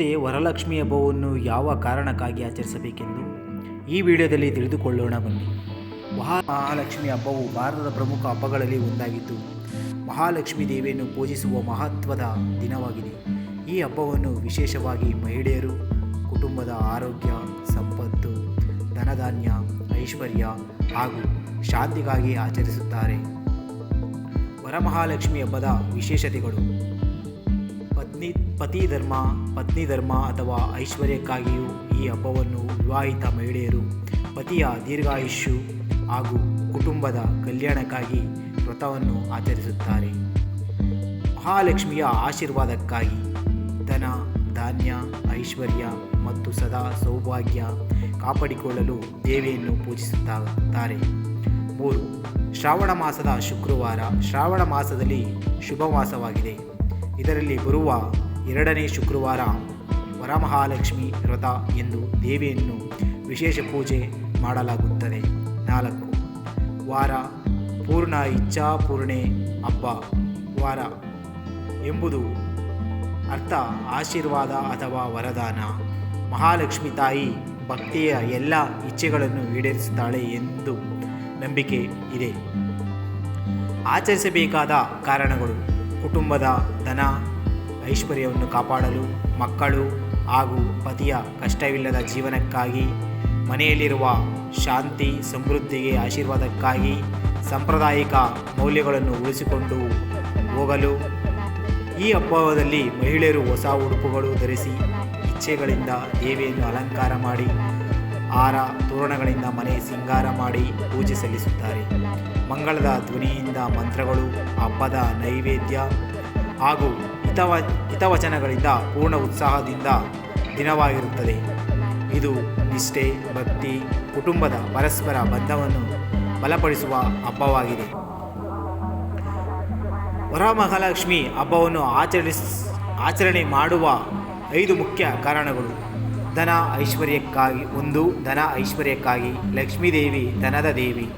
ಸ್ನೇಹಿತರೆ ವರಲಕ್ಷ್ಮಿ ಹಬ್ಬವನ್ನು ಯಾವ ಕಾರಣಕ್ಕಾಗಿ ಆಚರಿಸಬೇಕೆಂದು ಈ ವಿಡಿಯೋದಲ್ಲಿ ತಿಳಿದುಕೊಳ್ಳೋಣ ಬನ್ನಿ. ಮಹಾ ಮಹಾಲಕ್ಷ್ಮಿ ಹಬ್ಬವು ಭಾರತದ ಪ್ರಮುಖ ಹಬ್ಬಗಳಲ್ಲಿ ಒಂದಾಗಿದ್ದು, ಮಹಾಲಕ್ಷ್ಮಿ ದೇವಿಯನ್ನು ಪೂಜಿಸುವ ಮಹತ್ವದ ದಿನವಾಗಿದೆ. ಈ ಹಬ್ಬವನ್ನು ವಿಶೇಷವಾಗಿ ಮಹಿಳೆಯರು, ಕುಟುಂಬದ ಆರೋಗ್ಯ, ಸಂಪತ್ತು, ಧನಧಾನ್ಯ, ಐಶ್ವರ್ಯ ಹಾಗೂ ಶಾಂತಿಗಾಗಿ ಆಚರಿಸುತ್ತಾರೆ. ವರಮಹಾಲಕ್ಷ್ಮಿ ಹಬ್ಬದ ವಿಶೇಷತೆಗಳು. ಪತ್ನಿ ಪತಿ ಧರ್ಮ ಪತ್ನಿ ಧರ್ಮ ಅಥವಾ ಐಶ್ವರ್ಯಕ್ಕಾಗಿಯೂ ಈ ಹಬ್ಬವನ್ನು ವಿವಾಹಿತ ಮಹಿಳೆಯರು, ಪತಿಯ ದೀರ್ಘಾಯುಷ್ಯು ಹಾಗೂ ಕುಟುಂಬದ ಕಲ್ಯಾಣಕ್ಕಾಗಿ ವ್ರತವನ್ನು ಆಚರಿಸುತ್ತಾರೆ. ಮಹಾಲಕ್ಷ್ಮಿಯ ಆಶೀರ್ವಾದಕ್ಕಾಗಿ ಧನ, ಧಾನ್ಯ, ಐಶ್ವರ್ಯ ಮತ್ತು ಸದಾ ಸೌಭಾಗ್ಯ ಕಾಪಾಡಿಕೊಳ್ಳಲು ದೇವಿಯನ್ನು ಪೂಜಿಸುತ್ತಾರೆ. ಮೂರು, ಶ್ರಾವಣ ಮಾಸದ ಶುಕ್ರವಾರ, ಶ್ರಾವಣ ಮಾಸದಲ್ಲಿ ಶುಭ ಮಾಸವಾಗಿದೆ. ಇದರಲ್ಲಿ ಬರುವ ಎರಡನೇ ಶುಕ್ರವಾರ ವರಮಹಾಲಕ್ಷ್ಮಿ ವ್ರತ ಎಂದು ದೇವಿಯನ್ನು ವಿಶೇಷ ಪೂಜೆ ಮಾಡಲಾಗುತ್ತದೆ. ನಾಲ್ಕು, ವಾರ ಪೂರ್ಣ ಇಚ್ಛಾಪೂರ್ಣೆ ಹಬ್ಬ. ವಾರ ಎಂಬುದು ಅರ್ಥ, ಆಶೀರ್ವಾದ ಅಥವಾ ವರದಾನ. ಮಹಾಲಕ್ಷ್ಮಿ ತಾಯಿ ಭಕ್ತಿಯ ಎಲ್ಲ ಇಚ್ಛೆಗಳನ್ನು ಈಡೇರಿಸುತ್ತಾಳೆ ಎಂದು ನಂಬಿಕೆ ಇದೆ. ಆಚರಿಸಬೇಕಾದ ಕಾರಣಗಳು. ಕುಟುಂಬದ ಧನ ಐಶ್ವರ್ಯವನ್ನು ಕಾಪಾಡಲು ಮಕ್ಕಳು ಹಾಗೂ ಪತಿಯ ಕಷ್ಟವಿಲ್ಲದ ಜೀವನಕ್ಕಾಗಿ, ಮನೆಯಲ್ಲಿರುವ ಶಾಂತಿ, ಸಮೃದ್ಧಿಗೆ ಆಶೀರ್ವಾದಕ್ಕಾಗಿ ಸಾಂಪ್ರದಾಯಿಕ ಮೌಲ್ಯಗಳನ್ನು ಉಳಿಸಿಕೊಂಡು ಹೋಗಲು ಈ ಹಬ್ಬದಲ್ಲಿ ಮಹಿಳೆಯರು ಹೊಸ ಉಡುಪುಗಳು ಧರಿಸಿ, ಇಚ್ಛೆಗಳಿಂದ ದೇವಿಯನ್ನು ಅಲಂಕಾರ ಮಾಡಿ ಹಾರ ತೋರಣಗಳಿಂದ ಮನೆ ಸಿಂಗಾರ ಮಾಡಿ ಪೂಜೆ ಸಲ್ಲಿಸುತ್ತಾರೆ. ಮಂಗಳದ ಧ್ವನಿಯಿಂದ ಮಂತ್ರಗಳು, ಹಬ್ಬದ ನೈವೇದ್ಯ ಹಾಗೂ ಹಿತವ, ಹಿತವಚನಗಳಿಂದ ಪೂರ್ಣ ಉತ್ಸಾಹದಿಂದ ದಿನವಾಗಿರುತ್ತದೆ. ಇದು ನಿಷ್ಠೆ, ಭಕ್ತಿ, ಕುಟುಂಬದ ಪರಸ್ಪರ ಬಂಧವನ್ನು ಬಲಪಡಿಸುವ ಹಬ್ಬವಾಗಿದೆ. ವರಮಹಾಲಕ್ಷ್ಮಿ ಹಬ್ಬವನ್ನು ಆಚರಿಸ್, ಆಚರಣೆ ಮಾಡುವ ಐದು ಮುಖ್ಯ ಕಾರಣಗಳು. ಧನ ಐಶ್ವರ್ಯಕ್ಕಾಗಿ, ಒಂದು ಧನ ಐಶ್ವರ್ಯಕ್ಕಾಗಿ, ಲಕ್ಷ್ಮೀದೇವಿ ಧನದ ದೇವಿ.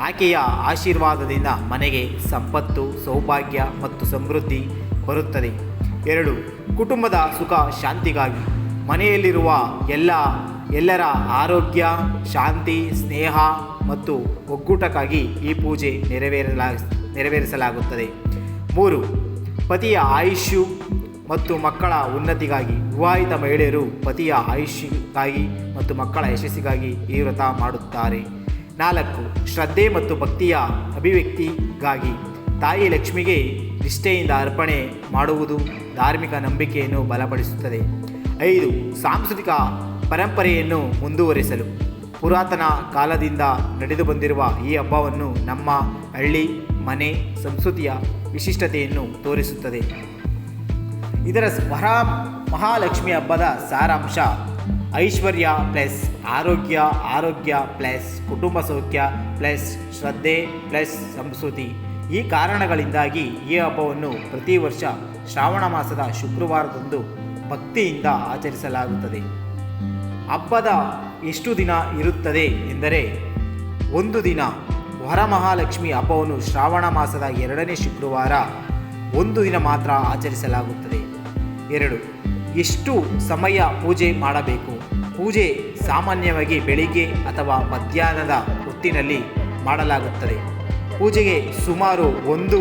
ಆಕೆಯ ಆಶೀರ್ವಾದದಿಂದ ಮನೆಗೆ ಸಂಪತ್ತು, ಸೌಭಾಗ್ಯ ಮತ್ತು ಸಮೃದ್ಧಿ ಬರುತ್ತದೆ. ಎರಡು, ಕುಟುಂಬದ ಸುಖ ಶಾಂತಿಗಾಗಿ. ಮನೆಯಲ್ಲಿರುವ ಎಲ್ಲ, ಎಲ್ಲರ ಆರೋಗ್ಯ, ಶಾಂತಿ, ಸ್ನೇಹ ಮತ್ತು ಒಗ್ಗೂಟಕ್ಕಾಗಿ ಈ ಪೂಜೆ ನೆರವೇರಲಾ ನೆರವೇರಿಸಲಾಗುತ್ತದೆ. ಮೂರು, ಪತಿಯ ಆಯುಷ್ಯು ಮತ್ತು ಮಕ್ಕಳ ಉನ್ನತಿಗಾಗಿ ವಿವಾಹಿತ ಮಹಿಳೆಯರು ಪತಿಯ ಆಯುಷ್ಯಕ್ಕಾಗಿ ಮತ್ತು ಮಕ್ಕಳ ಯಶಸ್ಸಿಗಾಗಿ ಈ ವ್ರತ ಮಾಡುತ್ತಾರೆ. ನಾಲ್ಕು, ಶ್ರದ್ಧೆ ಮತ್ತು ಭಕ್ತಿಯ ಅಭಿವ್ಯಕ್ತಿಗಾಗಿ ತಾಯಿ ಲಕ್ಷ್ಮಿಗೆ ನಿಷ್ಠೆಯಿಂದ ಅರ್ಪಣೆ ಮಾಡುವುದು ಧಾರ್ಮಿಕ ನಂಬಿಕೆಯನ್ನು ಬಲಪಡಿಸುತ್ತದೆ. ಐದು, ಸಾಂಸ್ಕೃತಿಕ ಪರಂಪರೆಯನ್ನು ಮುಂದುವರಿಸಲು. ಪುರಾತನ ಕಾಲದಿಂದ ನಡೆದು ಬಂದಿರುವ ಈ ಹಬ್ಬವನ್ನು ನಮ್ಮ ಹಳ್ಳಿ ಮನೆ ಸಂಸ್ಕೃತಿಯ ವಿಶಿಷ್ಟತೆಯನ್ನು ತೋರಿಸುತ್ತದೆ. ಇದರ ವರ ಮಹಾಲಕ್ಷ್ಮಿ ಹಬ್ಬದ ಸಾರಾಂಶ. ಐಶ್ವರ್ಯ ಪ್ಲಸ್ ಆರೋಗ್ಯ ಆರೋಗ್ಯ ಪ್ಲಸ್ ಕುಟುಂಬ ಸೌಖ್ಯ ಪ್ಲಸ್ ಶ್ರದ್ಧೆ ಪ್ಲಸ್ ಸಂಸ್ಕೃತಿ. ಈ ಕಾರಣಗಳಿಂದಾಗಿ ಈ ಹಬ್ಬವನ್ನು ಪ್ರತಿ ವರ್ಷ ಶ್ರಾವಣ ಮಾಸದ ಶುಕ್ರವಾರದಂದು ಭಕ್ತಿಯಿಂದ ಆಚರಿಸಲಾಗುತ್ತದೆ. ಹಬ್ಬದ ಎಷ್ಟು ದಿನ ಇರುತ್ತದೆ ಎಂದರೆ, ಒಂದು ದಿನ ವರಮಹಾಲಕ್ಷ್ಮಿ ಹಬ್ಬವನ್ನು ಶ್ರಾವಣ ಮಾಸದ ಎರಡನೇ ಶುಕ್ರವಾರ ಒಂದು ದಿನ ಮಾತ್ರ ಆಚರಿಸಲಾಗುತ್ತದೆ. ಎರಡು. ಎಷ್ಟು ಸಮಯ ಪೂಜೆ ಮಾಡಬೇಕು? ಪೂಜೆ ಸಾಮಾನ್ಯವಾಗಿ ಬೆಳಿಗ್ಗೆ ಅಥವಾ ಮಧ್ಯಾಹ್ನದ ಹೊತ್ತಿನಲ್ಲಿ ಮಾಡಲಾಗುತ್ತದೆ. ಪೂಜೆಗೆ ಸುಮಾರು ಒಂದು,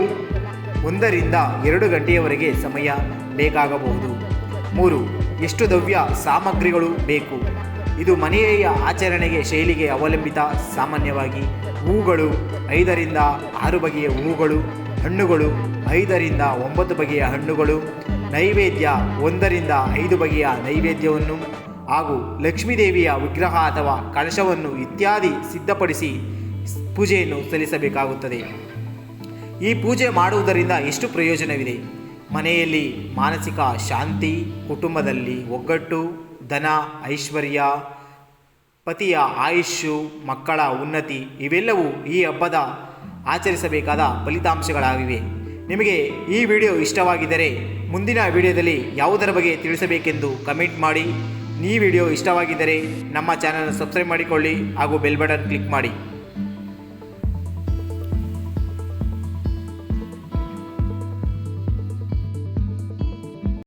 ಒಂದರಿಂದ ಎರಡು ಗಂಟೆಯವರೆಗೆ ಸಮಯ ಬೇಕಾಗಬಹುದು. ಮೂರು, ಎಷ್ಟು ದ್ರವ್ಯ ಸಾಮಗ್ರಿಗಳು ಬೇಕು? ಇದು ಮನೆಯ ಆಚರಣೆಗೆ ಶೈಲಿಗೆ ಅವಲಂಬಿತ. ಸಾಮಾನ್ಯವಾಗಿ ಹೂಗಳು ಐದರಿಂದ ಆರು ಬಗೆಯ ಹೂಗಳು, ಹಣ್ಣುಗಳು ಐದರಿಂದ ಒಂಬತ್ತು ಬಗೆಯ ಹಣ್ಣುಗಳು ನೈವೇದ್ಯ ಒಂದರಿಂದ ಐದು ಬಗೆಯ ನೈವೇದ್ಯವನ್ನು ಹಾಗೂ ಲಕ್ಷ್ಮೀದೇವಿಯ ವಿಗ್ರಹ ಅಥವಾ ಕಳಶವನ್ನು ಇತ್ಯಾದಿ ಸಿದ್ಧಪಡಿಸಿ ಪೂಜೆಯನ್ನು ಸಲ್ಲಿಸಬೇಕಾಗುತ್ತದೆ. ಈ ಪೂಜೆ ಮಾಡುವುದರಿಂದ ಎಷ್ಟು ಪ್ರಯೋಜನವಿದೆ? ಮನೆಯಲ್ಲಿ ಮಾನಸಿಕ ಶಾಂತಿ, ಕುಟುಂಬದಲ್ಲಿ ಒಗ್ಗಟ್ಟು, ಧನ, ಐಶ್ವರ್ಯ, ಪತಿಯ ಆಯುಷ್ಯು, ಮಕ್ಕಳ ಉನ್ನತಿ ಇವೆಲ್ಲವೂ ಈ ಹಬ್ಬದ ಆಚರಿಸಬೇಕಾದ ಫಲಿತಾಂಶಗಳಾಗಿವೆ. ನಿಮಗೆ ಈ ವಿಡಿಯೋ ಇಷ್ಟವಾಗಿದ್ದರೆ ಮುಂದಿನ ವಿಡಿಯೋದಲ್ಲಿ ಯಾವುದರ ಬಗ್ಗೆ ತಿಳಿಸಬೇಕೆಂದು ಕಮೆಂಟ್ ಮಾಡಿ. ಈ ವಿಡಿಯೋ ಇಷ್ಟವಾಗಿದ್ದರೆ ನಮ್ಮ ಚಾನಲ್ ಸಬ್ಸ್ಕ್ರೈಬ್ ಮಾಡಿಕೊಳ್ಳಿ ಹಾಗೂ ಬೆಲ್ ಬಟನ್ ಕ್ಲಿಕ್ ಮಾಡಿ.